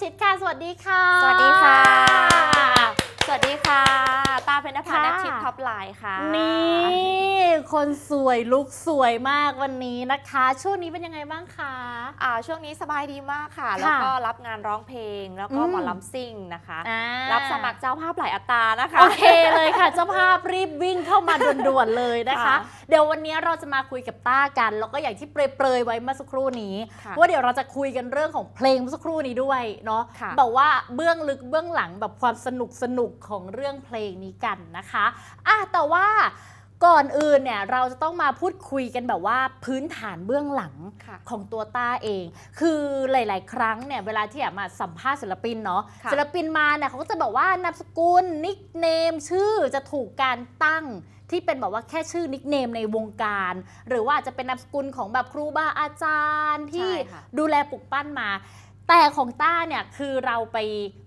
ชิดค่ะ สวัสดีค่ะ สวัสดีค่ะ สวัสดีค่ะ ตาเพนภาค่ะนักชิปท็อปไลน์ค่ะนี่คนสวยลุกสวยมากวันนี้นะคะ ช่วงนี้เป็นยังไงบ้างคะ อ่าช่วงนี้สบายดีมากค่ะ ค่ะแล้วก็รับงานร้องเพลง แล้วก็อืม หมอลำซิ่งนะคะ อ่ารับสมัครเจ้าภาพหลายอัตรานะคะ โอเคเลยค่ะ เจ้าภาพรีบวิ่งเข้ามาด่วนๆเลยนะคะ ค่ะเดี๋ยววันนี้เราจะมาคุยกับต้ากัน แล้วก็อย่างที่เปรยๆไว้เมื่อสักครู่นี้ ค่ะว่าเดี๋ยวเราจะคุยกันเรื่องของเพลงเมื่อสักครู่นี้ด้วยเนาะค่ะ แบบว่าเบื้องลึกเบื้องหลังแบบความสนุกสนุกๆของเรื่องเพลงนี้กันนะคะอะแต่ว่าก่อนอื่นเนี่ยเราจะต้องมาพูดคุยกันแบบว่าพื้นฐานเบื้องหลังค่ะของตัวต้าเอง คือหลาย ๆ ครั้งเนี่ยเวลาที่อยากมาสัมภาษณ์ศิลปินเนาะค่ะศิลปินมาเนี่ยเขาก็จะบอกว่านามสกุลนิกเนมชื่อจะถูกการตั้งที่เป็นแบบว่าแค่ชื่อนิกเนมในวงการ หรือว่าอาจจะเป็นนามสกุลของแบบครูบาอาจารย์ที่ใช่ค่ะดูแลปลุกปั้นมา แต่ของต้าเนี่ยคือเราไป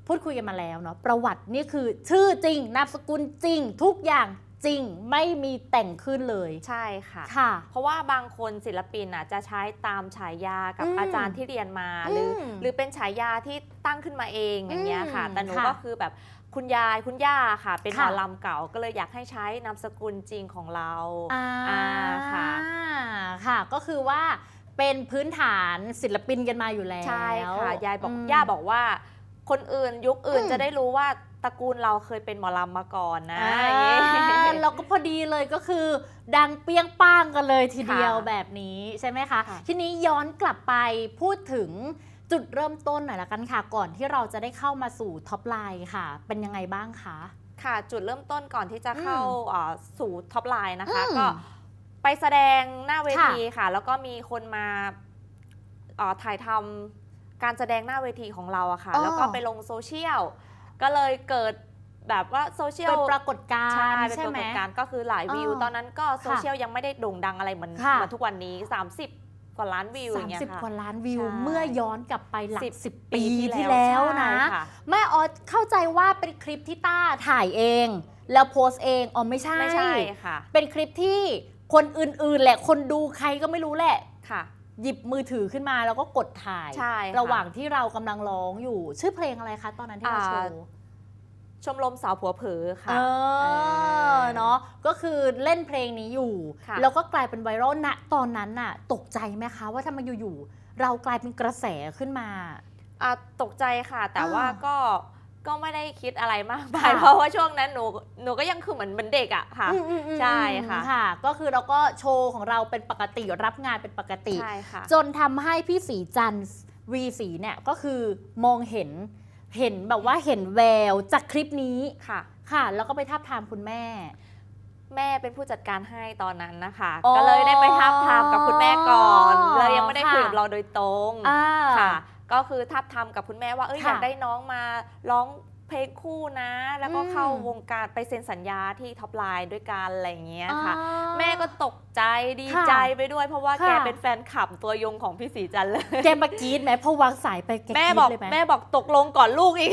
พูดคุยกันมาแล้วเนาะประวัตินี่คือชื่อจริงนามสกุลจริง ทุกอย่างจริงไม่มีแต่งขึ้นเลยใช่ค่ะ ค่ะ เพราะว่าบางคนศิลปินอะจะใช้ตามฉายากับอืมอาจารย์ที่เรียนมา หรืออมหรือเป็นฉายาที่ตั้งขึ้นมาเองอย่างเงี้ยค่ะ อืมแต่หนูค่ะก็คือแบบคุณยายคุณย่าค่ะ เป็นหมค่ะ อลำเก่าก็เลยอยากให้ใช้นามสกุลจริงของเรา อ่าอ่าค่ะ ค่ะ ก็คือว่า เป็นพื้นฐานศิลปินกันมาอยู่แล้วใช่ค่ะยายบอกมย่าบอกว่าคนอื่นยุคอื่นอืมจะได้รู้ว่าตระกูลเราเคยเป็นหมอลำมาก่อนนะอ่าอย่างงี้แล้วก็พอดีเลยก็คือ ดังเปี้ยงป้างกันเลยทีเดียวค่ะแบบนี้ใช่ไหมคะค่ะทีนี้ย้อนกลับไปพูดถึงจุดเริ่มต้นหน่อยละกันค่ะ ก่อนที่เราจะได้เข้ามาสู่ท็อปไลน์ค่ะ เป็นยังไงบ้างคะ ค่ะ จุดเริ่มต้นก่อนที่จะเข้าอืมเอ่อสู่ท็อปไลน์นะคะอืมก็ ไปแสดงหน้าเวทีค่ะ แล้วก็มีคนมาเอ่อถ่ายทำการแสดงหน้าเวทีของเราอะค่ะอ๋อแล้วก็ไปลงโซเชียลก็เลยเกิดแบบว่าโซเชียลเป็นปรากฏการใช่ณ์เป็นใช่ปราไหมกฏการณ์ก็คือหลายวิวอ๋อตอนนั้นก็โซเชียลยังไม่ได้โด่งดังอะไรเหมือนค่ะเหมือนทุกวันนี้ 30 กว่าล้านวิวอย่างเงี้ย30ค่ะกว่าล้านวิวใช่เมื่อย้อนกลับไปหลักสิบสิบปีที่แล้วใช่นะค่ะแม่ออสเข้าใจว่าเป็นคลิปที่ต้าถ่ายเอง แล้วโพสต์เองอ๋อไม่ใช่ไม่ใช่ค่ะ เป็นคลิปที่ คนอื่นๆแหละ คนดูใครก็ไม่รู้แหละ ค่ะ หยิบมือถือขึ้นมาแล้วก็กดถ่าย ใช่ค่ระหว่างที่เรากำลังร้องอยู่ ชื่อเพลงอะไรคะตอนนั้นที่เราโชว์ ชมรมสาวผัวเผลอค่ะ เออเนาะก็คือเล่นเพลงนี้อยู่ ค่ะ แล้วก็กลายเป็นไวรัลณตอนนั้นน่ะ ตกใจไหมคะว่าทำไมอยู่ๆเรากลายเป็นกระแสขึ้นมา อะตกใจค่ะ แต่อ่าว่าก็ ก็ไม่ได้คิดอะไรมากมายค่ะ เพราะว่าช่วงนั้นหนูหนูก็ยังคือเหมือนเหมือนเด็กอะค่ะ อืมอืมอืมใช่ค่ะ ค่ะ ก็คือเราก็โชว์ของเราเป็นปกติรับงานเป็นปกติ ใช่ค่ะ จนทำให้พี่สีจันทร์วีสีเนี่ยก็คือมองเห็นเห็นแบบว่าเห็นแววจากคลิปนี้ค่ะ ค่ะ แล้วก็ไปทับทามคุณแม่ แม่เป็นผู้จัดการให้ตอนนั้นนะคะ อ๋อก็เลยได้ไปทับทามกับคุณแม่ก่อนเลยยังไม่ได้ค่ะคุยกับเราโดยตรง อ่าค่ะ ก็คือทับทามกับคุณแม่ว่าเอ้ยค่ะอยากได้น้องมาร้องเพลงคู่นะ แล้วก็อืม เข้าวงการไปเซ็นสัญญาที่ท็อปไลน์ด้วยกันอะไรอย่างเงี้ยค่ะ อ๋อ แม่ก็ตกใจดีค่ะใจไปด้วย เพราะว่าค่ะ แกเป็นแฟนคลับตัวยงของพี่สีจันทร์เลย แกมากรีดไหมพอวางสายไปแกกแม่รี๊ดบอกเลยไหมแม่บอกตกลงก่อนลูกอีก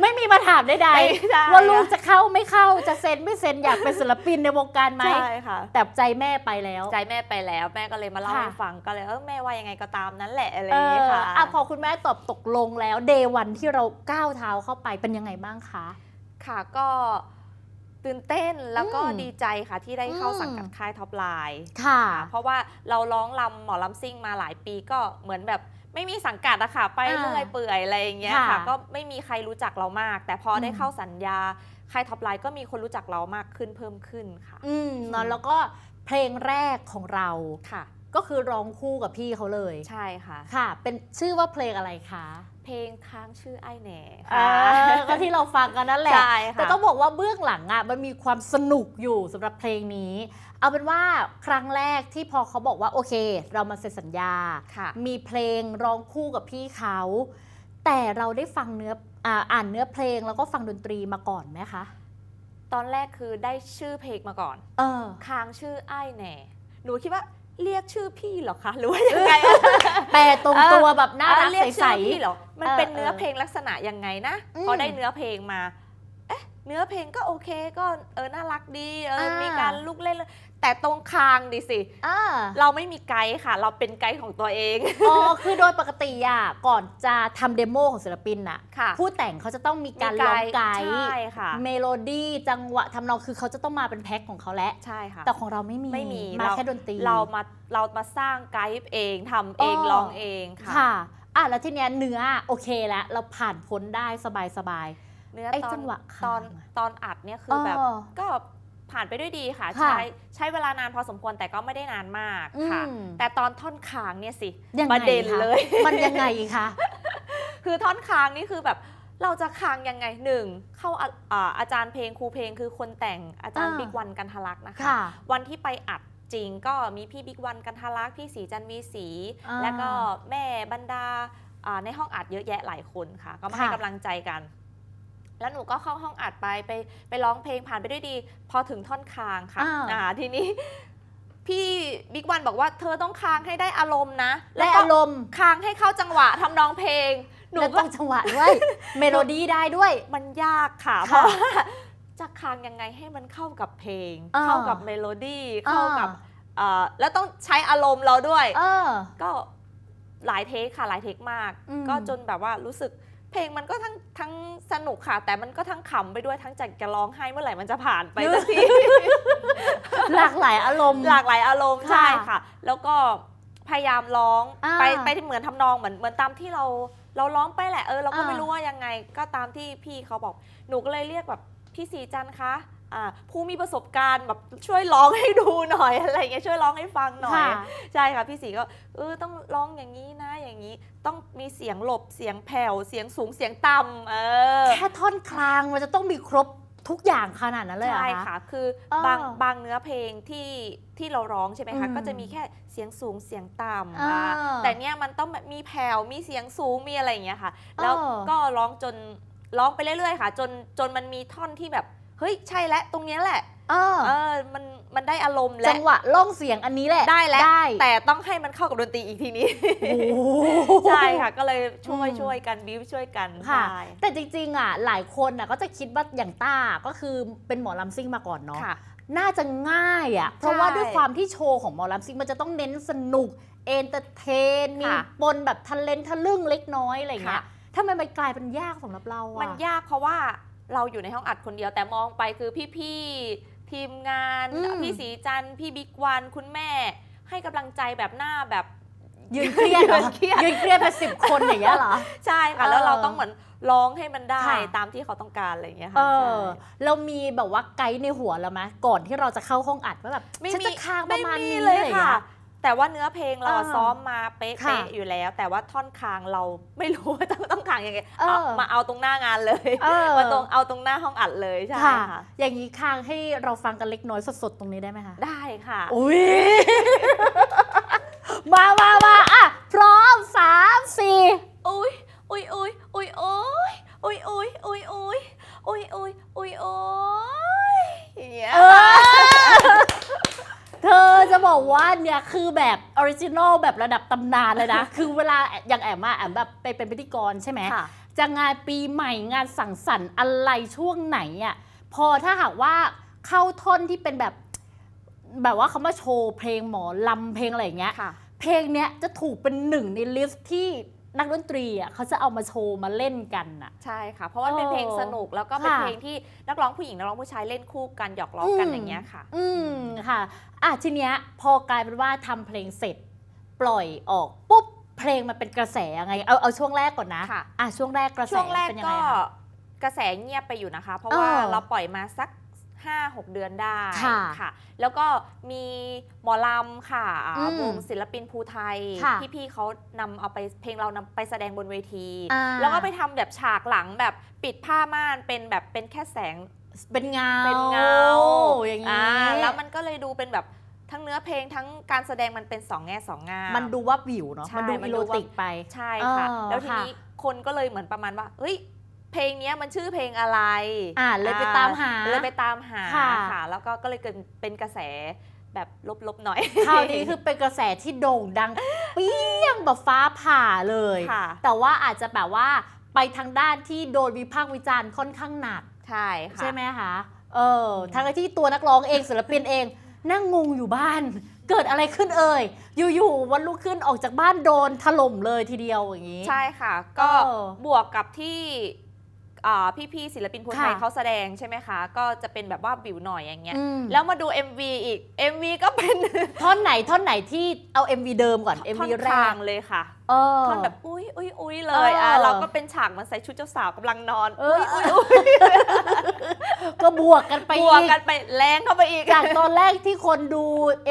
ไม่มีมาถามใดไม่ใช่ๆว่าลูกจะเข้าไม่เข้าจะเซ็นไม่เซ็นอยากเป็นศิลปินในวงการไหมใช่ค่ะแต่ใจแม่ไปแล้ว ใจแม่ไปแล้วแม่ก็เลยมาเล่าค่ะให้ฟังก็เลยเออแม่ว่ายังไงก็ตามนั้นแหละอะไรอเอย่างเงี้ยอค่ะอะพอคุณแม่ตอบตกลงแล้วเดวันที่เราก้าวเท้าเข้าไปเป็นยังไงบ้างคะค่ะก็ตื่นเต้นแล้วก็อืมดีใจค่ะที่ได้เข้าอืมสังกัดค่ายท็อปไลน์ค่ะ เพราะว่าเราร้องลำหมอลำซิ่งมาหลายปีก็เหมือนแบบ ไม่มีสังกัดอะค่ะไปอ่าเรื่อยเปื่อยอะไรอย่างเงี้ยค่ะ ค่ะก็ไม่มีใครรู้จักเรามาก แต่พออมได้เข้าสัญญาค่ายท็อปไลน์ก็มีคนรู้จักเรามากขึ้นเพิ่มขึ้นค่ะ อืมเนอะแล้วก็เพลงแรกของเรา ค่ะ ก็คือร้องคู่กับพี่เขาเลย ใช่ค่ะ ค่ะ เป็นชื่อว่าเพลงอะไรคะ เพลงค้างชื่อไอ้แหน่อ่าค่ะก็ที่เราฟังกันนั่นแหละใช่ค่ะแต่ต้องบอกว่าเบื้องหลังอะมันมีความสนุกอยู่สำหรับเพลงนี้ เอาเป็นว่าครั้งแรกที่พอเขาบอกว่าโอเค เรามาเซ็นสัญญาค่ะมีเพลงร้องคู่กับพี่เขา แต่เราได้ฟังเนื้ออ่าอ่านเนื้อเพลงแล้วก็ฟังดนตรีมาก่อนไหมคะ ตอนแรกคือได้ชื่อเพลงมาก่อน เออค้างชื่อไอ้แหน่หนูคิดว่า เรียกชื่อพี่เหรอคะหรือว่ายังไง แปลตรงตัวแบบน่ารักเรียกใสชื่อพี่เหรอมันเออเป็นเนื้อเออเพลงลักษณะยังไงนะอืมพอได้เนื้อเพลงมาเอ๊ะเนื้อเพลงก็โอเคก็เออน่ารักดีเอออ่ามีมีการลูกเล่นเลย แต่ตรงคางดิสิ อ่าเราไม่มีไกด์ค่ะ เราเป็นไกด์ของตัวเอง อ๋อคือโดยปกติอะก่อนจะทำเดโมของศิลปินอะ ค่ะผู้แต่งเขาจะต้องมีการร้องไกด์ใช่ค่ะ เมโลดี้จังหวะทำนองคือเขาจะต้องมาเป็นแพ็คของเขาแล้ว ใช่ค่ะ แต่ของเราไม่มีไม่มีมาเรา แค่ดนตรี เรามาเรามาสร้างไกด์เองทำเองอ๋อร้องเองค่ะ ค่ะอะแล้วทีเนี้ยเนื้อโอเคแล้ว เราผ่านพ้นได้สบายสบาย เนื้อไอ้ตอจันงหวะตอนคางอะ ตอนอัดเนี่ยๆคือแบบอ๋อก็ ผ่านไปด้วยดีค่ะ ค่ะใช้ใช้เวลานานพอสมควรแต่ก็ไม่ได้นานมากค่ะ อืม แต่ตอนท่อนคางเนี่ยสิยังไงประเด็นคะเลย มันยังไงคะ คือท่อนคางนี่คือแบบเราจะคางยังไงหนึ่งเข้าอะอ่าอาจารย์เพลงครูเพลงคือคนแต่งอาจารย์อ่า บิ๊กวันกันทะลักนะคะ ค่ะ วันที่ไปอัดจริงก็มีพี่บิ๊กวันกันทะลักพี่สีจันวีสี อ่าแล้วก็แม่บรรดาอ่าในห้องอัดเยอะแยะหลายคนค่ะ ก็มาให้ค่ะ กำลังใจกัน แล้วหนูก็เข้าห้องอัดไปไปไปร้องเพลงผ่านไปด้วยดี พอถึงท่อนคางค่ะอ้าว อ่าทีนี้ พี่บิ๊กวันบอกว่าเธอต้องคางให้ได้อารมณ์นะและก็อารมณ์คางให้เข้าจังหวะทำนองเพลง หนูและก็ต้องจังหวะด้วย เมโลดี้ได้ด้วย มันยากค่ะเพค่ะราะว่าจะคางยังไงให้มันเข้ากับเพลง อ่า เข้ากับเมโลดี้เข้ากับอ่เอ่อแล้วต้องใช้อารมณ์เราด้วย เออ ก็หลายเทคค่ะหลายเทคมาก อืม ก็จนแบบว่ารู้สึก เพลงมันก็ทั้งทั้งสนุกค่ะ แต่มันก็ทั้งขำไปด้วยทั้งจากจะร้องไห้เมื่อไหร่มันจะผ่านไปสักที หลากหลายอารมณ์ หลากหลายอารมณ์ค่ะ ใช่ค่ะ แล้วก็พยายามร้องอ่าไปไปที่เหมือนทำนองเหมือนเหมือนตามที่เราเราร้องไปแหละเออเราก็อ่า ไม่รู้ว่ายังไงก็ตามที่พี่เขาบอก หนูก็เลยเรียกแบบพี่สีจันทร์คะอ่า ผู้มีประสบการณ์แบบช่วยร้องให้ดูหน่อยอะไรอย่างเงี้ยช่วยร้องให้ฟังหน่อย ค่ะ ใช่ค่ะพี่สีก็เออต้องร้องอย่างนี้นะอย่างนี้ ต้องมีเสียงหลบเสียงแผ่วเสียงสูงเสียงต่ำเออ แค่ท่อนคลางมันจะต้องมีครบทุกอย่างขนาดนั้นเลยเหรอ ใช่คะค่ะ คือเออบางบางเนื้อเพลงที่ที่เราร้องใช่ไหมคะ อืมก็จะมีแค่เสียงสูงเสียงต่ำอ่าอ่าแต่เนี้ยมันต้องแบบมีแผ่ว มีเสียงสูง มีอะไรอย่างเงี้ยค่ะ แล้วเออก็ร้องจนร้องไปเรื่อยๆค่ะ จนจนมันมีท่อนที่แบบเฮ้ยใช่แล้วตรงเนี้ยแหละเออเออมันมันได้อารมณ์และจังหวะล่องเสียงอันนี้แหละได้แล้วได้แต่ต้องให้มันเข้ากับดนตรีอีกทีนี้ โอ้โห ใช่ค่ะ ก็เลยช่วยอืม ช่วยกันบิวช่วยกันค่ะ ใช่แต่จริงๆอะหลายคนอะก็จะคิดว่าอย่างต้าก็คือเป็นหมอลำซิ่งมาก่อนเนาะ ค่ะ น่าจะง่ายอะ เพราะว่าใช่ด้วยความที่โชว์ของหมอลำซิ่งมันจะต้องเน้นสนุก เอนเตอร์เทน มีค่ะปนแบบทะเลนทะลึ่งเล็กน้อยอะไรเงี้ยค่ะ ทำไมมันกลายเป็นยากสำหรับเราอะ มันยากเพราะว่า เราอยู่ในห้องอัดคนเดียวแต่มองไปคือพี่ๆทีมงาน อืม พี่สีจันทร์พี่บิ๊กวันคุณแม่ ให้กำลังใจแบบหน้าแบบ ยืนเครียดเหรอยืนเครียด ยืนเครียดไปสิบคนอย่างเงี้ยเหรอ ใช่ค่ะเออแล้วเราต้องเหมือนร้องให้มันได้ค่ะ ตามที่เขาต้องการอะไรอย่างเงี้ยเอค่ะใช่อเรามีแบบว่าไกด์ในหัวแล้วไหมก่อนที่เราจะเข้าห้องอัดว่าแบบไม่ฉันมีจะค้างประมาณไนี้เลยอะไรอย่างค่ะเงี้ย แต่ว่าเนื้อเพลงเราอะเออซ้อมมาเป๊ะค่ะๆอยู่แล้ว แต่ว่าท่อนคางเราไม่รู้ว่าต้องต้องคางยังไงเออเอามาเอาตรงหน้างานเลยเออ มาตรงเอาตรงหน้าห้องอัดเลยใช่ค่ะ ค่ะ อย่างนี้ค้างให้เราฟังกันเล็กน้อยสดๆ ตรงนี้ได้ไหมคะได้ค่ะ อุ้ย มามามาอะ พร้อมสามสี่อุ้ยอุ้ยอุ้ยอุ้ยอุ้ยอุ้ยอุ้ยอุ้ยอุ้ยอุ้ยอุ้ยอุ้ยอุ้ยอย่างเงี้ยเออ เธอจะบอกว่าเนี่ยคือแบบออริจินอลแบบระดับตำนานเลยนะ คือเวลาอย่างแอมมาแอมแบบไปเป็นพิธีกรใช่ไหมค่ะจะงานปีใหม่งานสังสรรค์อะไรช่วงไหนอะพอถ้าหากว่าเข้าท่อนที่เป็นแบบแบบว่าเขามาโชว์เพลงหมอลำเพลงอะไรอย่างเงี้ย ค่ะ เพลงเนี้ยจะถูกเป็นหนึ่งในลิสต์ที่ นักดนตรีอะเขาจะเอามาโชว์มาเล่นกันอะ ใช่ค่ะ เพราะว่าเป็นเออเพลงสนุกแล้วก็เป็นค่ะ เพลงที่นักร้องผู้หญิงนักร้องผู้ชายเล่นคู่กันหยอกล้อกันอย่างเงี้ยค่ะ อืมค่ะอะทีเนี้ยพอกลายเป็นว่าทำเพลงเสร็จ ปล่อยออกปุ๊บเพลงมันเป็นกระแสยังไงเอาเอาช่วงแรกก่อนนะค่ะ อะช่วงแรกกระแสช่วงแรกเป็นยังก็ไงคะ กระแสเงียบไปอยู่นะคะ เพราะเออว่าเราปล่อยมาสัก 5-6 เดือนได้ค่ะค่ะ แล้วก็มีหมอลำค่ะอ่าอืมวงศิลปินภูไทยค่ะพี่ๆเขานำเอาไปเพลงเรานำไปแสดงบนเวที อ่า แล้วก็ไปทำแบบฉากหลังแบบปิดผ้าม่านเป็นแบบเป็นแค่แสง เป็นเงาเป็นเงาอย่างอ่านี้แล้วมันก็เลยดูเป็นแบบทั้งเนื้อเพลงทั้งการแสดงมันเป็นสองแง่สองงาม มันดูว่าวิวเนาะ ใช่มันดูมัอีนโรดูว่า ติกไป ใช่ค่ะ เออแล้วทีค่ะนี้คนก็เลยเหมือนประมาณว่า เฮ้ย เพลงเนี้ยมันชื่อเพลงอะไรอ่าเลยไปตามหา เลยไปตามหาค่ะ ค่ะ แล้วก็ก็เลยเกิดเป็นกระแสแบบลบๆหน่อย คราวนี้คือเป็นกระแสที่โด่งดัง เปี้ยงแบบฟ้าผ่าเลย ค่ะ แต่ว่าอาจจะแบบว่าไปทางด้านที่โดนวิพากษ์วิจารณ์ค่อนข้างหนัก ใช่ค่ะ ใช่ไหมคะเออทั้งที่ตัวนักร้องเองศิลปินเอง นั่งงงอยู่บ้าน เกิดอะไรขึ้นเอ่ย อยู่ๆวันลุกขึ้นออกจากบ้านโดนถล่มเลยทีเดียวอย่างนี้ ใช่ค่ะ ก็เออบวกกับที่ อ่าพี่ๆศิลปินคนไทยค่ะเขาแสดงใช่ไหมคะ ก็จะเป็นแบบว่าบิวหน่อยอย่างเงี้ยอืม แล้วมาดู MV อีก MV ก็เป็นท่อนไหนท่อนไหนที่เอา MV เดิมก่อน ท่ MV อนแรกลากงเลยค่ะ เออ ท่อนแบบอุ้ยอุ้ยอุ้ยเลยอะเออ เราก็เป็นฉากเหมันใส่ชุดเจ้าสาวกำลังนอนเออุ้อยอุ้ยอุ้ยก็บวกกันไปบวกอีก กันไปแรงเข้าไปอีก จากตอนแรกที่คนดู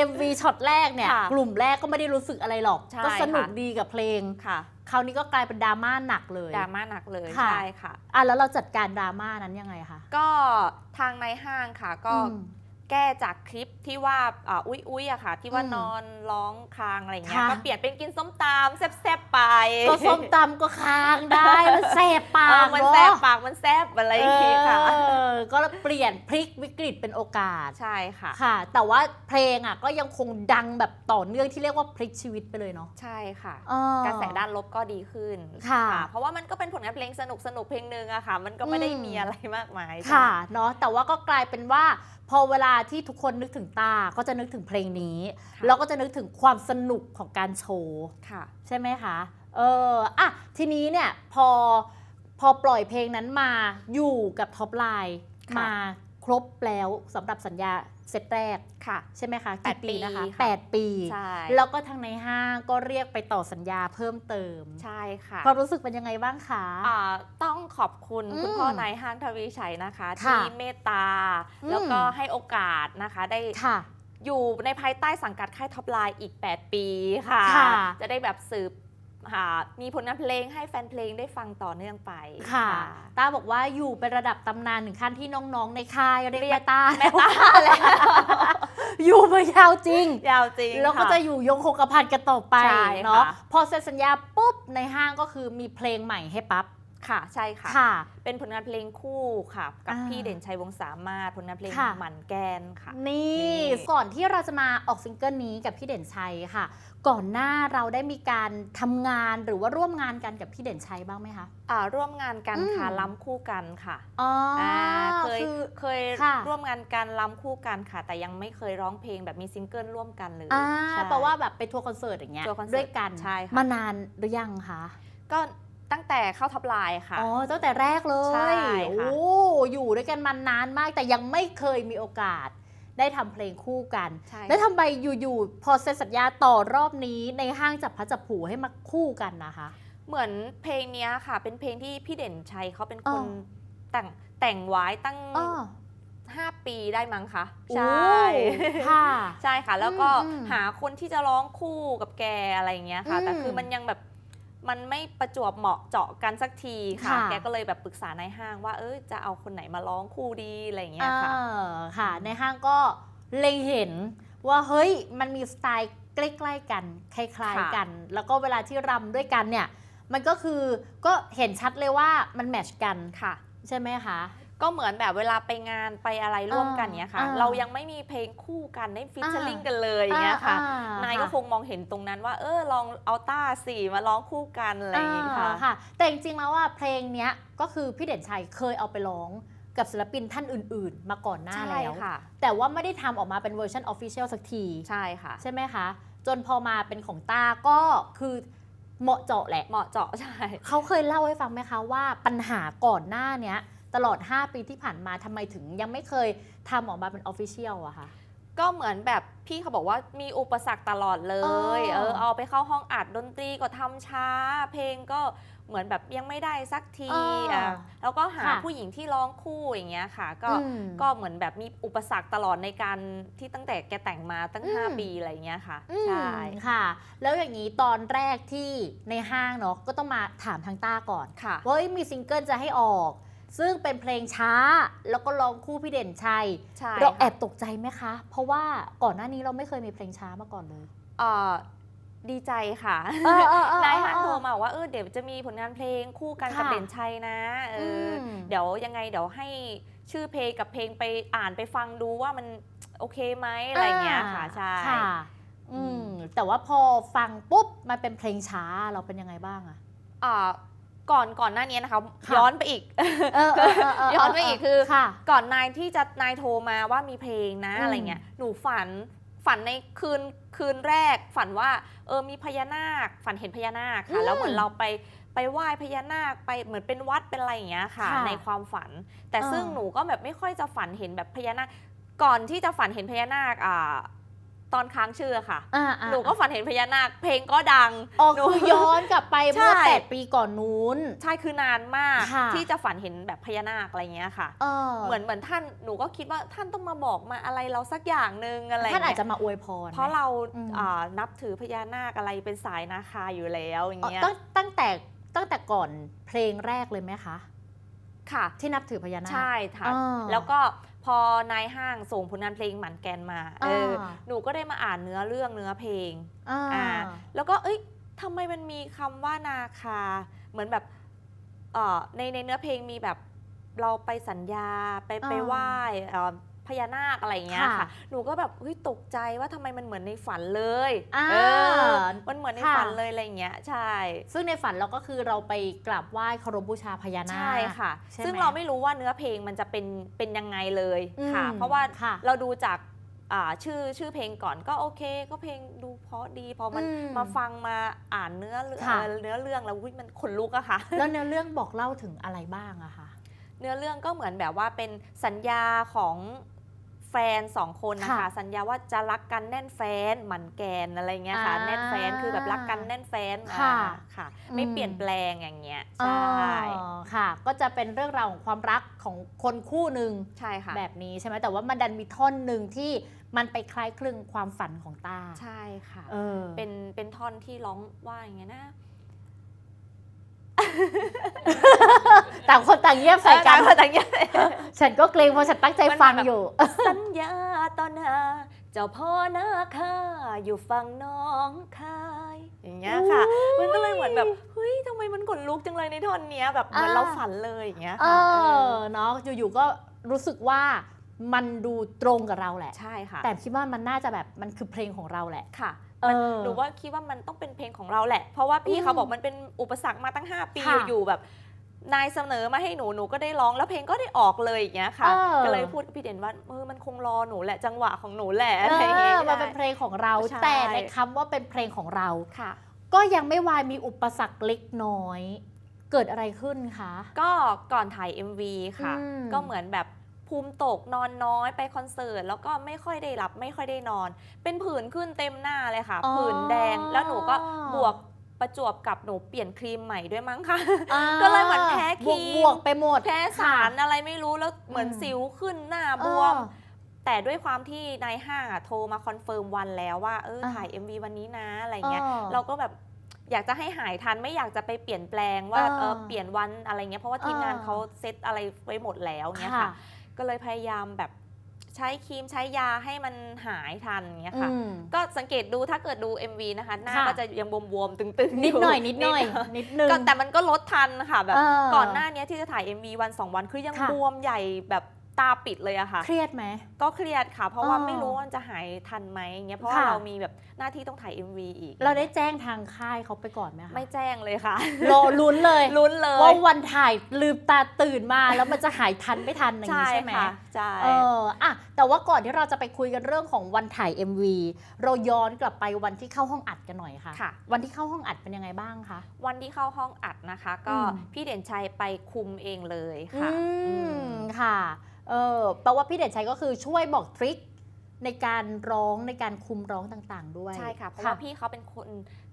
MV ช็อตแรกเนี่ย ค่ะกลุ่มแรกก็ไม่ได้รู้สึกอะไรหรอก ใช่ก็สนุกค่ะ ดีกับเพลง ค่ะ คราวนี้ก็กลายเป็นดราม่าหนักเลยดราม่าหนักเลยค่ะ ใช่ค่ะ อะแล้วเราจัดการดราม่านั้นยังไงคะ ก็ทางในห้างค่ะก็อืม แก้จากคลิปที่ว่าอ่าอุ้ยอุ้ยอะค่ะ ที่ว่าอืมนอนร้องคางอะไรเงี้ยค่ะ ก็เปลี่ยนเป็นกินส้มตำแซ่บๆไปก็ส้มตำก็ค้างได้ มันแสบปาเออกมันเนาะแซ่บปากมันแซ่บอะไรอย่างเงี้ยค่ะ เออก็เปลี่ยนพลิกวิกฤตเป็นโอกาส ใช่ค่ะ ค่ะ แต่ว่าเพลงอะก็ยังคงดังแบบต่อเนื่องที่เรียกว่าพลิกชีวิตไปเลยเนาะใช่ค่ะ เออ กระแสด้านลบก็ดีขึ้นค่ะ เพราะว่ามันก็เป็นผลงานเพลงสนุกสนุกๆเพลงหนึ่งอะค่ะ มันก็ไม่ได้อืมมีอะไรมากมาย ค่ะเนาะแต่ว่าก็กลายเป็นว่าพอเวลาที่ทุกคนนึกถึงตาก็จะนึกถึงเพลงนี้ค่ะแล้วก็จะนึกถึงความสนุกของการโชว์ค่ะใช่ไหมคะเอออะทีนี้เนี่ยพอพอปล่อยเพลงนั้นมาอยู่กับท็อปไลน์ค่ะมา ครบแล้วสำหรับสัญญาเซตแรกค่ะ ใช่ไหมคะแปกี่ดปีนะคะปีค่ะแปดปี ใช่ แล้วก็ทางในห้างก็เรียกไปต่อสัญญาเพิ่มเติม ใช่ค่ะความรู้สึกเป็นยังไงบ้างคะอ่าต้องขอบคุณอืมคุณพ่อนายห้างทวีชัยนะคะค่ะที่เมตตาอืมแล้วก็ให้โอกาสนะคะได้ค่ะอยู่ในภายใต้สังกัดค่ายท็อปไลน์อีก 8 ปีค่ะค่ะจะได้แบบสืบหา มีผลงานเพลงให้แฟนเพลงได้ฟังต่อเนื่องไปค่ะต้าบอกว่าอยู่เป็นระดับตำนานถึงขั้นที่น้องๆในค่ายเรียกเรียแม่กต้าแม่ตาแล้วอยู่มายาวจริง ยาวจริง แล้วก็ค่จะอยู่ยงคงกระพันกันต่อไปใช่เนาะค่ะพอเซ็นสัญญาปุ๊บในห้างก็คือมีเพลงใหม่ให้ปั๊บ ค่ะใช่ค่ะ ค่ะ เป็นผลงานเพลงคู่ค่ะ กับอ่า พี่เด่นชัยวงศ์สามารถผลงานเพลงค่ะ หมันแกนค่ะ นี่นี่ ก่อนที่เราจะมาออกซิงเกิลนี้กับพี่เด่นชัยค่ะ ก่อนหน้าเราได้มีการทำงานหรือว่าร่วมงานกันกับพี่เด่นชัยบ้างไหมคะ อ่าร่วมงานกันค่ะอืมล้ำคู่กันค่ะอ๋ออาเคยคือ เคยค่ะ ร่วมงานกันล้ำคู่กันค่ะ แต่ยังไม่เคยร้องเพลงแบบมีซิงเกิลร่วมกันเลยอ่าใช่ แปลว่าแบบไปทัวร์คอนเสิร์ตอย่างเงี้ยทัวร์คอนเสิร์ตด้วยกันใช่ค่ะ มานานหรือยังคะ ก็ ตั้งแต่เข้าท็อปไลน์ค่ะ อ๋อตั้งแต่แรกเลยใช่ค่ะ โอ้อยู่ด้วยกันมานานมาก แต่ยังไม่เคยมีโอกาส ได้ทำเพลงคู่กัน ใช่แล้วทำไมอยู่ๆพอเซ็นสัญญาต่อรอบนี้ในห้างจับพลัดจับผลูให้มาคู่กันนะคะ เหมือนเพลงเนี้ยค่ะ เป็นเพลงที่พี่เด่นชัยเขาเป็นคนอ๋อ แต่งแต่งไว้ตั้งอ๋อ5ปีได้มั้งคะโอ้ใช่ ค่ะ ใช่ค่ะ แล้วก็อืมหาคนที่จะร้องคู่กับแกอะไรอย่างเงี้ยค่ะอืมแต่คือมันยังแบบ มันไม่ประจวบเหมาะเจาะกันสักทีค่ะ ค่ะ แกก็เลยแบบปรึกษาในห้างว่า เออจะเอาคนไหนมาร้องคู่ดีอะไรอย่างเงี้ยค่ะ เออค่ะ ในห้างก็เล็งเห็นว่าเฮ้ยมันมีสไตล์ใกล้ๆกัน คล้ายค่ะๆกัน แล้วก็เวลาที่รำด้วยกันเนี่ย มันก็คือก็เห็นชัดเลยว่ามันแมทชกันค่ะ ใช่ไหมคะ ก็เหมือนแบบเวลาไปงานไปอะไรร่วมกันเนี้ยค่ะ อ่าเรายังไม่มีเพลงคู่กันได้ฟิชเชอร์ลิงอ่ากันเลยอย่างเงี้ยค่ะอ่นายก็คงมองเห็นตรงนั้นว่า เออลองเอาต้าสี่มาร้องคู่กันอะไรอย่างเงี้ยค่ะ อ่าค่ะ แต่จริงๆแล้วว่าเพลงเนี้ยก็คือพี่เด่นชัยเคยเอาไปร้องกับศิลปินท่านอื่นๆ มาก่อนหน้าใช่แล้ว ค่ะ แต่ว่าไม่ได้ทำออกมาเป็นเวอร์ชันออฟฟิเชียลสักที ใช่ค่ะ ใช่ไหมคะ จนพอมาเป็นของต้าก็คือเหมาะเจาะแหละ เหมาะเจาะใช่ เขาเคยเล่าให้ฟังไหมคะว่าปัญหาก่อนหน้าเนี้ย ตลอด 5 ปีที่ผ่านมาทำไมถึงยังไม่เคยทำออกมาเป็นออฟฟิเชียลอะคะ ก็เหมือนแบบพี่เขาบอกว่ามีอุปสรรคตลอดเลยอ๋อเออเอาไปเข้าห้องอัดดนตรีก็ทำช้า เพลงก็เหมือนแบบยังไม่ได้สักทีอ๋ออ่อะแล้วก็หาค่ะผู้หญิงที่ร้องคู่อย่างเงี้ยค่ะ ก็อืมก็เหมือนแบบมีอุปสรรคตลอดในการที่ตั้งแต่แกแต่งมาตั้ง อืม 5 ปีอะไรเงี้ยค่ะอืมใช่ ค่ะ แล้วอย่างนี้ตอนแรกที่ในห้างเนาะก็ต้องมาถามทางต้าก่อนค่ะ ว่าเฮ้ยมีซิงเกิลจะให้ออก ซึ่งเป็นเพลงช้าแล้วก็ร้องคู่พี่เด่นชัยใช่เราแอค่ะบตกใจไหมคะ เพราะว่าก่อนหน้านี้เราไม่เคยมีเพลงช้ามาก่อนเลย เอ่อดีใจค่ะเออเออเออนายฮันเออโทรมาบอกว่าเออเดี๋ยวจะมีผลงานเพลงคู่กันกับค่ะเด่นชัยนะเอออม เดี๋ยวยังไงเดี๋ยวให้ชื่อเพลงกับเพลงไปอ่านไปฟังดูว่ามันโอเคไหมอะไรเงี้ยค่ะใช่ ค่ะอืมแต่ว่าพอฟังปุ๊บมันเป็นเพลงช้าเราเป็นยังไงบ้างอะ อ่า ก่อนก่อนหน้านี้นะคะค่ะย้อนไปอีก เออเออเเย้อนไปอีกคือ ค่ะ ก่อนนายที่จะนายโทรมาว่ามีเพลงนะอืม อะไรเงี้ยหนูฝันฝันในคืนคืนแรก ฝันว่าเออมีพญานาค ฝันเห็นพญานาคค่ะ แล้วเหมือนเราไปไปไหว้พญานาคไปเหมือนเป็นวัดเป็นอะไรอย่างเงี้ยค่ะ ค่ะในความฝัน แต่อ่าซึ่งหนูก็แบบไม่ค่อยจะฝันเห็นแบบพญานาค ก่อนที่จะฝันเห็นพญานาคอ่า ตอนค้างชื่อค่ะ อ่าอ่าหนูก็ฝันเห็นพญานาค เพลงก็ดังอ๋อหนู คือย้อนกลับไปเมื่อใช่ แปดปีก่อนนู้น ใช่คือนานมากค่ะ ที่จะฝันเห็นแบบพญานาคอะไรเงี้ยค่ะ เออเหมือนเหมือนท่านหนูก็คิดว่าท่านต้องมาบอกมาอะไรเราสักอย่างหนึ่งอะไรท่านอาจเงี้ยจะมาอวยพร เพราะเราอืม อ่านับถือพญานาคอะไรเป็นสายนาคาอยู่แล้วอย่างอ๋อเงี้ยตั้งตั้งแต่ตั้งแต่ก่อนเพลงแรกเลยไหมคะ ค่ะ ที่นับถือพญานาค ใช่ค่ะอ่าแล้วก็ พอนายห้างส่งผลงานเพลงหมันแกนมาเอออ่าหนูก็ได้มาอ่านเนื้อเรื่องเนื้อเพลงอ่าอ่าแล้วก็เอ้ยทำไมมันมีคำว่านาคา เหมือนแบบเอ่อในในเนื้อเพลงมีแบบเราไปสัญญาไปไปอ่าไหว้เอ่อ พญานาคอะไรอย่างเงี้ยค่ะ ค่ะหนูก็แบบเฮ้ยตกใจว่าทำไมมันเหมือนในฝันเลยอ่าเออมันเหมือนในค่ะ ฝันเลยอะไรอย่างเงี้ยใช่ ซึ่งในฝันเราก็คือเราไปกราบไหว้เคารพบูชาพญานาค ใช่ค่ะ ใช่ไหมซึ่งเราไม่รู้ว่าเนื้อเพลงมันจะเป็นเป็นยังไงเลยค่ะ อืมเพราะว่าค่ะเราดูจากอ่าชื่อชื่อเพลงก่อนก็โอเค ก็เพลงดูเพราะดีพอมันอืมมาฟังมาอ่านเนื้อเรื่องค่ะ เอ่อเนื้อเรื่องแล้วอุ๊ยมันขนลุกอะค่ะ แล้วเนื้อเรื่องบอกเล่าถึงอะไรบ้างอะคะ เนื้อเรื่องก็เหมือนแบบว่าเป็นสัญญาของ แฟนสองคนนะคะ ค่ะสัญญาว่าจะรักกันแน่นแฟนหมันแกนอะไรเงี้ยค่ะ อ่าแน่นแฟนคือแบบรักกันแน่นแฟนค่ะอ่าค่ะ ไม่อืม เปลี่ยนแปลงอย่างเงี้ยอ๋ใช่อค่ะ ก็จะเป็นเรื่องราวของความรักของคนคู่หนึ่งใช่ค่ะแบบนี้ใช่ไหมแต่ว่ามันดันมีท่อนหนึ่งที่มันไปคล้ายคลึงความฝันของต้าใช่ค่ะ เออ เป็นเป็นท่อนที่ร้องว่าอย่างเงี้ยนะ ต่างคนต่างเงียบใส่กันเออต่างๆอย่างเงี้ยฉันก็เกรงเพราะฉันตั้งใจมันฟังแบบอยู่ สัญญาต่อหน้าเจ้าพ่อนาคาอยู่ฝั่งน้องคาย อย่างเงี้ยค่ะ มันก็เลยเหมือนแบบเฮ้ยทำไมมันขนลุกจังเลยในท่อนเนี้ยแบบเหมือนอ่าเราฝันเลยอย่างเงี้ยเอค่ะเอออเนาะอยู่ๆก็รู้สึกว่ามันดูตรงกับเราแหละ ใช่ค่ะ แต่คิดว่ามันน่าจะแบบมันคือเพลงของเราแหละ ค่ะ เออหนูว่าคิดว่ามันต้องเป็นเพลงของเราแหละ เพราะว่าพี่อืมเขาบอกมันเป็นอุปสรรคมาตั้ง 5 ปีค่ะอยู่ๆแบบนายเสนอมาให้หนูหนูก็ได้ร้องแล้วเพลงก็ได้ออกเลยอย่างเงี้ยค่ะเออก็เลยพูดกับพี่เด่นว่าเออมันคงรอหนูแหละจังหวะของหนูแหละเออะไรอย่างเงี้ยอมันเป็นเพลงของเราใช่แต่ในคำว่าเป็นเพลงของเราค่ะ ก็ยังไม่วายมีอุปสรรคเล็กน้อย เกิดอะไรขึ้นคะ ก็ก่อนถ่าย MV ค่ะอืมก็เหมือนแบบ ภูมิตกนอนน้อยไปคอนเสิร์ตแล้วก็ไม่ค่อยได้หลับไม่ค่อยได้นอน เป็นผื่นขึ้นเต็มหน้าเลยค่ะ อ๋อผื่นแดงแล้วหนูก็บวกประจวบกับหนูเปลี่ยนครีมใหม่ด้วยมั้งคะอ่าก็เลยเหมือนแพ้ครีม บวกๆไปหมด แพ้สารอะไรไม่รู้แล้วเหมือนอืม สิวขึ้นหน้าเอบวมอแต่ด้วยความที่นายห้างอะโทรมาคอนเฟิร์มวันแล้วว่าเอออ่าถ่าย MV วันนี้นะอะไรเงี้ยเออเราก็แบบอยากจะให้หายทันไม่อยากจะไปเปลี่ยนแปลงว่าเออเออเปลี่ยนวันอะไรเงี้ยเพราะว่าทีมงานเออ เขาเซตอะไรไว้หมดแล้วเงี้ยค่ะค่ะ ก็เลยพยายามแบบใช้ครีมใช้ยาให้มันหายทันเงี้ยค่ะ อืม ก็สังเกตดูถ้าเกิดดู MV นะคะ หน้าค่ะ ก็จะยังบวมๆตึงๆนิดหน่อยอนิดหน่อย นิดนึง ก็แต่มันก็ลดทันค่ะแบบ เออก่อนหน้านี้ที่จะถ่าย MV วันสองวันคือยังค่ะ บวมใหญ่แบบ ตาปิดเลยอะค่ะ เครียดไหม ก็เครียดค่ะ เพราะว่าเออไม่รู้ว่ามันจะหายทันไหมอย่างเงี้ยเพราะว่าค่ะ เรามีแบบหน้าที่ต้องถ่าย MV อีก เราได้แจ้งทางค่ายเขาไปก่อนไหมคะไม่แจ้งเลยค่ะ รอลุ้นเลยลุ้นเลยว่าวันถ่ายลืมตาตื่นมาแล้วมันจะหายทันไม่ทันอย่างใช่นี้ใช่ไหม ค่ะใช่ เอออะแต่ว่าก่อนที่เราจะไปคุยกันเรื่องของวันถ่าย MV เราย้อนกลับไปวันที่เข้าห้องอัดกันหน่อยค่ะ ค่ะ วันที่เข้าห้องอัดเป็นยังไงบ้างคะ วันที่เข้าห้องอัดนะคะ ก็อืม พี่เด่นชัยไปคุมเองเลยอืค่ะอืมมค่ะเออแปลว่าพี่เด่นชัยก็คือช่วยบอกทริคในการร้องในการคุมร้องต่างๆ ด้วย ใช่ค่ะ เพราะว่าพี่เขาเป็นคน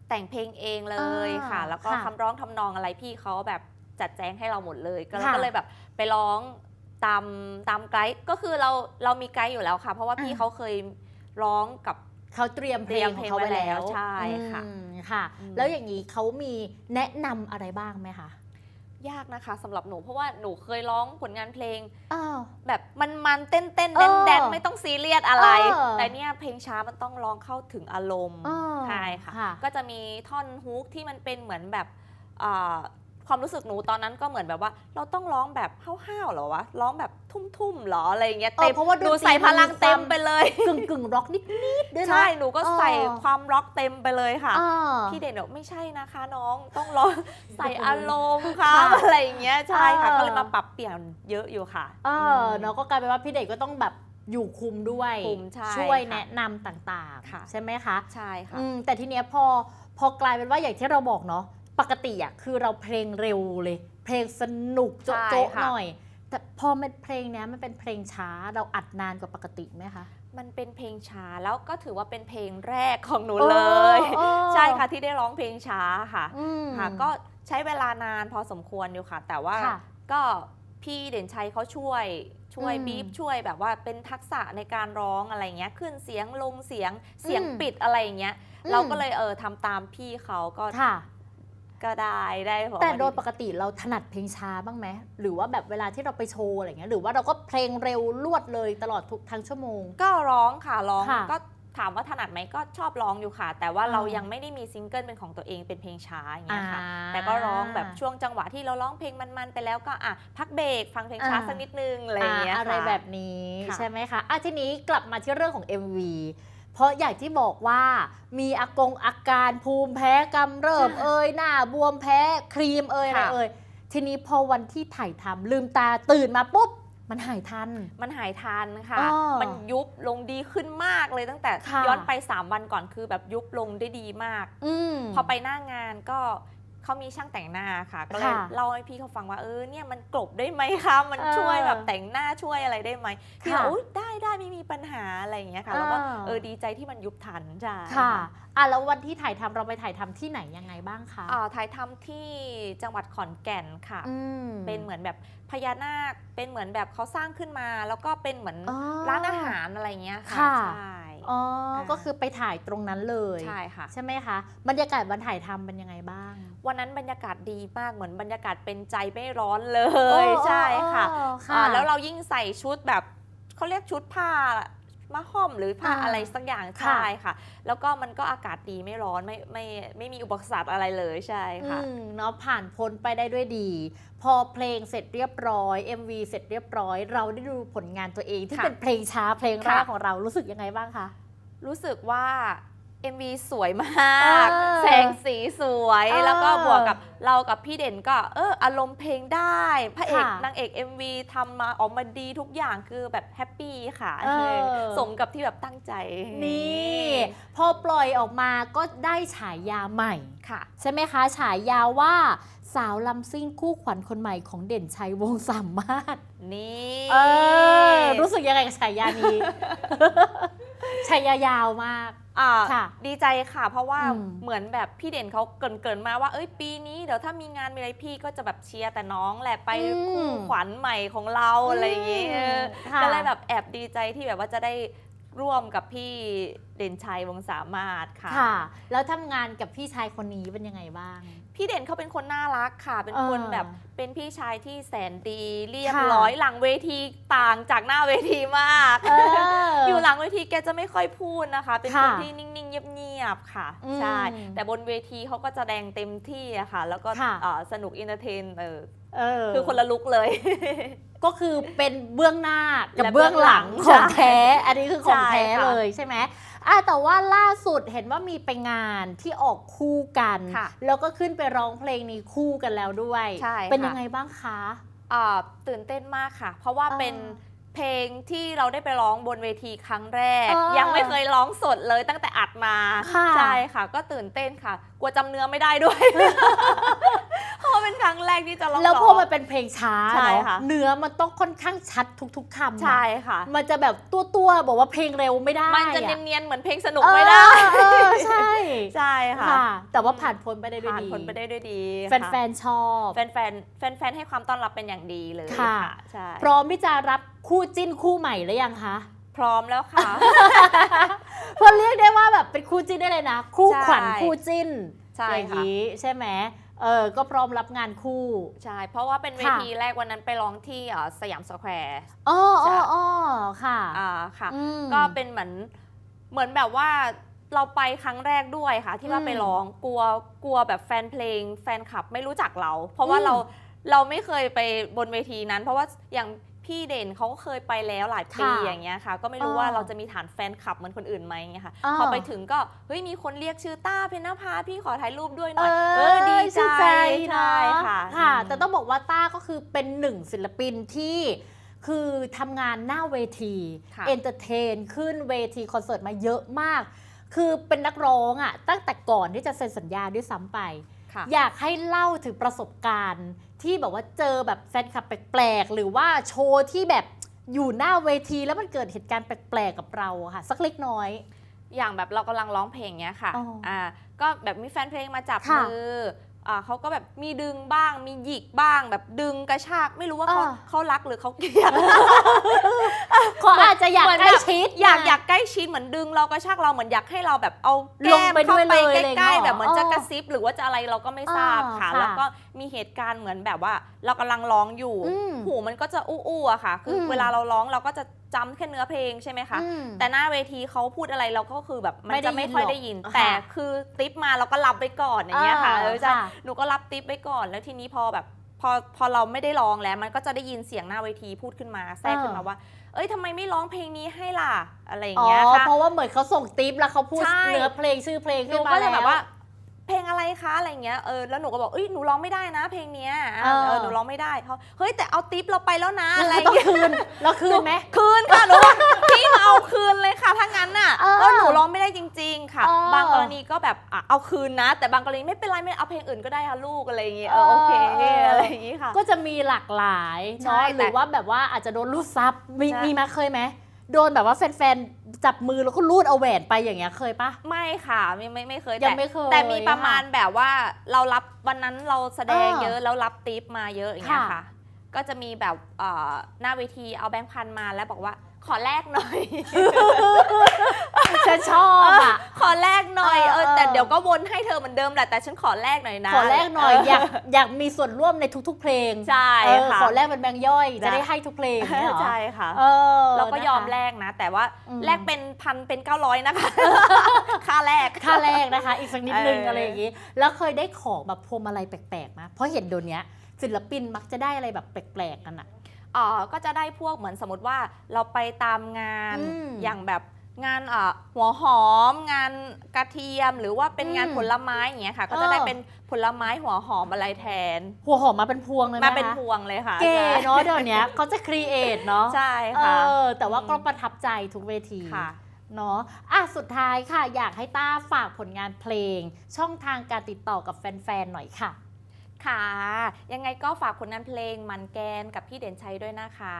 แต่งเพลงเองเลยอ่าค่ะ แล้วก็ค่ะคำร้องทำนองอะไรพี่เขาแบบจัดแจงให้เราหมดเลยก็ค่ะก็เลยแบบไปร้องตามตามไกด์ก็คือเราเรามีไกด์อยู่แล้วค่ะ เพราะว่าพี่อ่าเขาเคยร้องกับเขาเตรียมเพลงของเขาไว้แล้วใช่ค่ะอืมค่ะอืมแล้วอย่างนี้เขามีแนะนำอะไรบ้างไหมคะ ยากนะคะสำหรับหนูเพราะว่าหนูเคยร้องผลงานเพลง อ้าว แบบมันมันๆเต้นเต้นเอแดนอแดนไม่ต้องซีเรียสอะไร เออ แต่เนี่ยเพลงช้ามันต้องร้องเข้าถึงอารมณ์อ๋อใช่ค่ะค่ะ ก็จะมีท่อนฮุกที่มันเป็นเหมือนแบบอ่า ความรู้สึกหนูตอนนั้นก็เหมือนแบบว่า เราต้องร้องแบบห้าวๆเหรอวะร้องแบบทุ่มๆเหรออะไรอย่างเงี้ยเออเพราะว่าหนูดนตรีใส่พลังมันมีเต็มความไปเลยกึ่งกึ่งร็อกนิดๆด้วยนะใช่หนูก็ใส่เออความร็อกเต็มไปเลยค่ะอ่าพี่เด่นบอกไม่ใช่นะคะ น้องต้องร้องใส่อารมณ์ค่ะค่ะอะไรอย่างเงี้ยใช่ค่ะเออก็เลยมาปรับเปลี่ยนเยอะอยู่ค่ะเออมเนาะก็กลายเป็นว่าพี่เด็กก็ต้องแบบอยู่คุมด้วยคุมใช่ช่วยค่ะแนะนำต่างค่ะๆใช่ไหมคะ ใช่ค่ะอืมแต่ทีเนี้ยพอพอกลายเป็นว่าอย่างที่เราบอกเนาะ ปกติอะคือเราเพลงเร็วเลย เพลงสนุกใช่โจ๊ะๆค่ะหน่อย แต่พอมันเพลงเนี้ยมันเป็นเพลงช้าเราอัดนานกว่าปกติไหมคะ มันเป็นเพลงช้าแล้วก็ถือว่าเป็นเพลงแรกของหนูโอ้เลยโอ้ใช่ค่ะที่ได้ร้องเพลงช้าค่ะอืมค่ะ ก็ใช้เวลานานพอสมควรอยู่ค่ะ แต่ว่าค่ะก็พี่เด่นชัยเขาช่วยช่วยอืมบีบช่วยแบบว่าเป็นทักษะในการร้องอะไรเงี้ยขึ้นเสียงลงเสียงเสียงอืมปิดอะไรอย่างเงี้ยอืมเราก็เลยเออทำตามพี่เขาก็ค่ะ ก็ได้ได้ผลแต่มาโดยปกติเราถนัดเพลงช้าบ้างไหมหรือว่าแบบเวลาที่เราไปโชว์อะไรเงี้ยหรือว่าเราก็เพลงเร็วลวดเลยตลอดทุกทั้งชั่วโมง ก็ร้องค่ะร้องค่ะก็ถามว่าถนัดไหมก็ชอบร้องอยู่ค่ะ แต่ว่าอ่าเรายังไม่ได้มีซิงเกิลเป็นของตัวเองเป็นเพลงช้าอย่างเงี้ยค่ะอ่าแต่ก็ร้องแบบช่วงจังหวะที่เราร้องเพลงมันๆไปแล้วก็อะพักเบรกฟังเพลงช้าอ่าสักนิดนึงอะไรอย่างเงี้ยอ่าอะไรค่ะแบบนี้ค่ะใช่ไหมคะอะทีนี้กลับมาที่เรื่องของ MV เพ ราะอย่างที่บอกว่ามีอากงอาการภูมิแพ้กำเริบค่ะเอ่ยหน้าบวมแพ้ครีมเอ่ยอะไรค่ะ เอ่ยทีนี้พอวันที่ถ่ายทำลืมตาตื่นมาปุ๊บ มันหายทัน มันหายทันค่ะ อ้อมันยุบลงดีขึ้นมากเลยตั้งแต่ค่ะ ย้อนไป 3 วันก่อนคือแบบยุบลงได้ดีมาก อืม พอไปหน้างานก็ เขามีช่างแต่งหน้าค่ะก็เลยค่ะเล่าให้พี่เขาฟังว่าเออเนี่ยมันกลบได้ไหมคะมันเออช่วยแบบแต่งหน้าช่วยอะไรได้ไหมพี่ค่ะบอกอุ๊ยได้ได้ไม่มีปัญหาอะไรอย่างเงี้ยค่ะแล้วก็เออเออดีใจที่มันยุบทันใช่ค่ะอะแล้ววันที่ถ่ายทำเราไปถ่ายทำที่ไหนยังไงบ้างคะอ่าถ่ายทำที่จังหวัดขอนแก่นค่ะ อืม เป็นเหมือนแบบพญานาคเป็นเหมือนแบบเขาสร้างขึ้นมา แล้วก็เป็นเหมือนอ๋อร้านอาหารอะไรเงี้ยค่ะค่ะ ใช่ อ๋ออ่าก็คือไปถ่ายตรงนั้นเลยใช่ค่ะ ใช่ไหมคะ บรรยากาศวันถ่ายทำเป็นยังไงบ้าง วันนั้นบรรยากาศดีมากเหมือนบรรยากาศเป็นใจไม่ร้อนเลโอ้ยใช่ค่ะโอ้อ่าแล้วเรายิ่งใส่ชุดแบบเขาเรียกชุดผ้า มาห้อมหรือผ้าอ่าอะไรสักอย่างค่ะใช่ค่ะ แล้วก็มันก็อากาศดีไม่ร้อนไม่ไม่ไม่มีอุปสรรคอะไรเลยใช่ค่ะอืมเนาะผ่านพ้นไปได้ด้วยดี พอเพลงเสร็จเรียบร้อย MV เสร็จเรียบร้อย เราได้ดูผลงานตัวเองที่ค่ะเป็นเพลงช้าเพลงแรกค่ะของเรารู้สึกยังไงบ้างคะรู้สึกว่า MV สวยมาก เออแสงสีสวย เออแล้วก็บวกกับเรากับพี่เด่นก็เอออารมณ์เพลงได้ พระเอกค่ะนางเอก MV ทำมาออกมาดีทุกอย่างคือแบบแฮปปี้ค่ะเออเออ สมกับที่แบบตั้งใจนี่พอปล่อยออกมาก็ได้ฉายาใหม่ ค่ะ ใช่ไหมคะฉายาว่าสาวลำซิ่งคู่ขวัญคนใหม่ของเด่นชัยวงศ์สามารถนี่ เออรู้สึกยังไงกับฉายานี้ ฉายายาวมาก อ่าค่ะดีใจค่ะ เพราะว่าอืม เหมือนแบบพี่เด่นเขาเกรินๆมาว่าเอ้ยปีนี้เดี๋ยวถ้ามีงานมีอะไรพี่ก็จะแบบเชียร์แต่น้องแหละไปอืมคู่ขวัญใหม่ของเราอะไรอย่างงี้เออ ค่ะก็เลยแบบแอบดีใจที่แบบว่าจะได้ร่วมกับพี่เด่นชัยวงศ์สามารถค่ะ ค่ะ แล้วทำงานกับพี่ชายคนนี้เป็นยังไงบ้าง พี่เด่นเขาเป็นคนน่ารักค่ะ เป็นคนเออแบบเป็นพี่ชายที่แสนดีเรียบค่ะร้อยหลังเวทีต่างจากหน้าเวทีมากเออออยู่หลังเวทีแกจะไม่ค่อยพูดนะคะ เป็นคนค่ะที่นิ่งๆเงียบๆค่ะอืมใช่แต่บนเวทีเขาก็จะแดงเต็มที่อะค่ะ แล้วก็ค่ะเอ่อสนุกอินเตอร์เทนเออเออคือคนละลุกเลย ก็คือเป็นเบื้องหน้ากับและเบื้องหลังเบื้ของหลังองแท้ อันนี้คือของใช่แท้ค่ะเลยใช่ไหม อะแต่ว่าล่าสุดเห็นว่ามีไปงานที่ออกคู่กัน ค่ะแล้วก็ขึ้นไปร้องเพลงนี้คู่กันแล้วด้วย ใช่เป็นค่ะยังไงบ้างคะ อ่าตื่นเต้นมากค่ะ เพราะว่าเออเป็นเพลงที่เราได้ไปร้องบนเวทีครั้งแรก เออยังไม่เคยร้องสดเลยตั้งแต่อัดมาค่ะ ใช่ค่ะ ก็ตื่นเต้นค่ะ กลัวจำเนื้อไม่ได้ด้วย เพราะว่าเป็นครั้งแรกที่จะร้องแล้วพอมันเป็นเพลงช้าใช่เนาะค่ะเนื้อมันต้องค่อนข้างชัดทุก ๆคำอะใช่ค่ะ มันจะแบบตัวตัวๆบอกว่าเพลงเร็วไม่ได้ มันจะอเนียนๆเหมือนเพลงสนุกเออไม่ได้เออใช่ใช่ค่ะค่ะ แต่ว่าผ่านพ้นไปได้ด้วยผ่านดีผลไปได้ด้วยดี แฟนๆชอบแฟนแฟนแฟนแฟนๆให้ความต้อนรับเป็นอย่างดีเลยค่ะใช่พร้อมที่จะรับคู่จิ้นคู่ใหม่หรือยังคะพร้อมแล้วค่ะเพราะเรียกได้ว่าแบบเป็นคู่จิ้นได้เลยนะ คู่ใช่ขวัญคู่จิ้นใช่อย่างค่ะนี้ใช่ไหม เออก็พร้อมรับงานคู่ ใช่ เพราะว่าเป็นเวค่ะทีแรกวันนั้นไปร้องที่เอ่อสยามสแควร์อ๋อใช่อ๋ออ๋อค่ะอ่าค่ะอืมก็เป็นเหมือนเหมือนแบบว่าเราไปครั้งแรกด้วยค่ะ ที่ว่าอืมไปร้องกลัวกลัวแบบแฟนเพลง แฟนคลับไม่รู้จักเรา เพราะว่าอืมเราเราไม่เคยไปบนเวทีนั้น เพราะว่าอย่าง พี่เด่นเขาก็เคยไปแล้วหลายปีค่ะอย่างเงี้ยค่ะ ก็ไม่รู้อ๋อว่าเราจะมีฐานแฟนคลับเหมือนคนอื่นไหมเงี้ยค่ะอ๋อพอไปถึงก็เฮ้ยมีคนเรียกชื่อต้าเพญนภาพี่ขอถ่ายรูปด้วยหน่อย เออดีใจชื่นใจใช่เนอะค่ะ ค่ะอืมแต่ต้องบอกว่าต้าก็คือเป็นหนึ่งศิลปินที่คือทำงานหน้าเวทีค่ะ เอนเตอร์เทนขึ้นเวทีคอนเสิร์ตมาเยอะมาก คือเป็นนักร้องอะ่ะตั้งแต่ก่อนที่จะเซ็นสัญญาด้วยซ้ำไป ค่ะ อยากให้เล่าถึงประสบการณ์ ที่แบบว่าเจอแบบแฟนคลับแปลกๆ หรือว่าโชว์ที่แบบอยู่หน้าเวทีแล้วมันเกิดเหตุการณ์แปลกๆ กับเราอะค่ะ สักเล็กน้อย อย่างแบบเรากำลังร้องเพลงเนี้ยค่ะ อ๋ออ่ อ่า ก็แบบมีแฟนเพลงมาจับค่ะมือ อ่าเขาก็แบบมีดึงบ้างมีหยิกบ้างแบบดึงกระชากไม่รู้ว่าเขาอ่า เขารักหรือเขาเกลียด เขาอาจจะอยากเหมือนใกล้แบบชิด อยากนะอยากใกล้ชิดเหมือนดึงเรากระชากเราเหมือนอยากให้เราแบบเอาลแก้งมไปด้เข้าวยไปเลยใกล้อะไรอย่างเงี้ยๆแบบเหมือนจะอ๋อกระซิบหรือว่าจะอะไรเราก็ไม่ทราบอ่าค่ะค่ะแล้วก็มีเหตุการณ์เหมือนแบบว่า เรากำลังร้องอยู่ อืมหูมันก็จะอู้ๆอะค่ะ คืออมเวลาเราร้องเราก็จะ จำแค่เนื้อเพลงใช่ไหมคะ อืม แต่หน้าเวทีเขาพูดอะไรเราก็คือแบบมันไม่ได้จะไม่ค่อยยินหรอกได้ยินค่ะแต่คือติ๊บมาเราก็รับไปก่อนอย่างเงี้ยค่ะอ่าเออจะค่ะหนูก็รับติ๊บไปก่อน แล้วทีนี้พอแบบพอพอเราไม่ได้ร้องแล้ว มันก็จะได้ยินเสียงหน้าเวทีพูดขึ้นมาแทรกขึ้นมาว่า เอ้ยทำไมไม่ร้องเพลงนี้ให้ล่ะอะไรอย่างอ๋อเงี้ยค่ะ เพราะว่าเหมือนเขาส่งติปแล้วเขาพูดใช่ เนื้อเพลงชื่อเพลงหขึ้นูนมาก็จะแล้วแบบว่า เพลงอะไรคะอะไรเงี้ยเออแล้วหนูก็บอกเอ้ยหนูร้องไม่ได้นะ เพลงเนี้ยอะเออ เออหนูร้องไม่ได้เขาเฮ้ยแต่เอาติ๊บเราไปแล้วนะแล้วอะไรก็ต้องเงี้ยคืนแล้วคืนไหม คืนค่ะหนูว่าพี่มาเอาคืนเลยค่ะถ้างั้นน่ะเออแล้วหนูร้องไม่ได้จริง ๆ ค่ะ เออบางกรณีก็แบบอะเอาคืนนะ แต่บางกรณีไม่เป็นไรไม่เอาเพลงอื่นก็ได้ค่ะลูกอะไรอย่างเงี้ยเออโอเคเอออะไรอย่างงี้ค่ะ ก็จะมีหลากหลายใช่เนาะแต่หรือว่าแบบว่าอาจจะโดนรูดซับมีใช่ มีมาเคยไหม โดนแบบว่าแฟนๆ จับมือแล้วก็รูดเอาแหวนไปอย่างเงี้ยเคยปะ ไม่ค่ะไม่ไม่ไม่เคยยังแต่ไม่เคยแต่มีประมาณค่แบบว่าเรารับวันนั้นเราแสดงเออเยอะแล้วรับติปมาเยอะอย่างเงี้ยค่ะ ค่ะ ก็จะมีแบบเอ่อหน้าเวทีเอาแบงค์พันมาแล้วบอกว่า ขอแลกหน่อย ฉันชอบอะ ขอแลกหน่อยเอเอออเออแต่เดี๋ยวก็วนให้เธอเหมือนเดิมแหละแต่ฉันขอแลกหน่อยนะขอแลกหน่อยเอยากอยากมีส่วนร่วมในทุก ๆ เพลงใช่เออค่ะขอแลกเป็นแบงค์ย่อยได้จะได้ให้ทุกเพลงอย่างเนี่ยเหรอใช่ค่ะเออเราก็ยอมนะคะแลกนะ แต่ว่าอืมแลกเป็นพันเป็น900นะคะค่าแลกค่าแรกนะคะ อีกสักนิดนึงเออออะไรอย่างงี้แล้วเคยได้ของแบบพวงมาลัยแปลกๆไหมเพราะเห็นเดี๋ยวนี้ศิลปินมักจะได้อะไรแบบแปลกๆกันอะ อ๋อก็จะได้พวกเหมือนสมมติว่าเราไปตามงานอืมอย่างแบบงานเอ่อหัวหอม งานกระเทียม หรือว่าเป็นงานอืมผลไม้อย่างเงี้ยค่ะ ก็เออจะได้เป็นผลไม้หัวหอมอะไรแทน หัวหอมมาเป็นพวงเลยไหมมาเป็นคะพวงเลยค่ะเก๋ใช่เนาะเดี๋ยวนี้เขาจะครีเอทเนาะใช่เอค่ะ อแต่ว่าก็ประทับใจทุกเวทีค่ะ เนาะอะสุดท้ายค่ะ อยากให้ต้าฝากผลงานเพลง ช่องทางการติดต่อกับแฟนๆหน่อยค่ะ ค่ะ ยังไงก็ฝากผลงานเพลงมันแกนกับพี่เด่นชัยด้วยนะคะ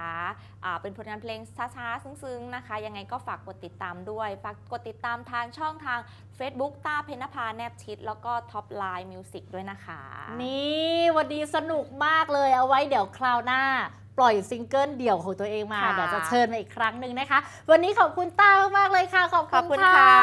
อ่าเป็นผลงานเพลงช้าๆ ซึ้งๆ นะคะ ยังไงก็ฝากกดติดตามด้วย ฝากกดติดตามทางช่องทาง Facebook ต้าเพนภาแนบชิด แล้วก็ท็อปไลน์มิวสิกด้วยนะคะ นี่วันนี้สนุกมากเลยเอาไว้เดี๋ยวคราวหน้าปล่อยซิงเกิลเดี่ยวของตัวเองมาค่ะเดี๋ยวจะเชิญมาอีกครั้งหนึ่งนะคะ วันนี้ขอบคุณต้ามากๆเลยค่ะ ขอบขอบคุคุณณค่ะค่ะ